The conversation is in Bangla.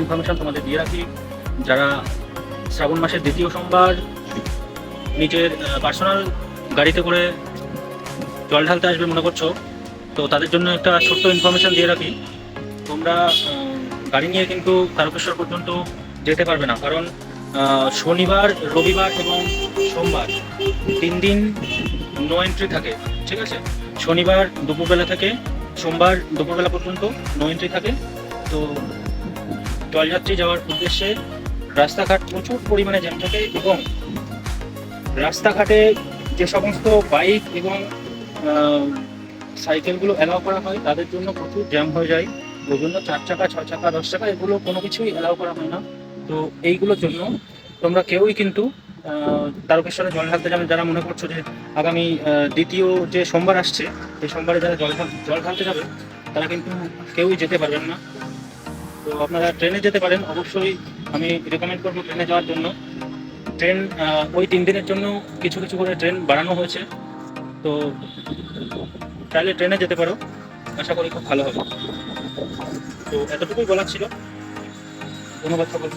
ইনফরমেশন তোমাদের দিয়ে রাখি। যারা শ্রাবণ মাসের দ্বিতীয় সোমবার নিজের পার্সোনাল গাড়িতে করে জল ঢালতে আসবে মনে করছ, তো তাদের জন্য একটা ছোট্ট ইনফরমেশন দিয়ে রাখি। তোমরা গাড়ি নিয়ে কিন্তু তারকেশ্বর পর্যন্ত যেতে পারবে না, কারণ শনিবার, রবিবার এবং সোমবার তিন দিন নো এন্ট্রি থাকে, ঠিক আছে? শনিবার দুপুরবেলা থেকে, সোমবার দুপুরবেলা পর্যন্ত নো এন্ট্রি থাকে, তো জলযাত্রী যাওয়ার উদ্দেশ্যে রাস্তাঘাট প্রচুর পরিমাণে জ্যাম থাকে এবং রাস্তাঘাটে যে সমস্ত বাইক এবং সাইকেলগুলো অ্যালাউ করা হয়, তাদের জন্য প্রচুর জ্যাম হয়ে যায়। ওই জন্য চার চাকা ছয় চাকা, দশ চাকা, এগুলো কোনো কিছুই অ্যালাউ করা হয় না। তো এইগুলোর জন্য তোমরা কেউই কিন্তু তারকেশ্বরে জল ঢালতে যাবে। যারা মনে করছ যে আগামী দ্বিতীয় যে সোমবার আসছে, এই সোমবারে যারা জল জল ঢালতে যাবে, তারা কিন্তু কেউই যেতে পারবেন না। তো আপনারা ট্রেনে যেতে পারেন, অবশ্যই আমি রেকমেন্ড করব ট্রেনে যাওয়ার জন্য। ট্রেন ওই তিন দিনের জন্য কিছু কিছু করে ট্রেন বাড়ানো হয়েছে। তো চাইলে ট্রেনে যেতে পারো, আশা করি খুব ভালো হবে। তো এতটুকুই বলার ছিল। ধন্যবাদ বলব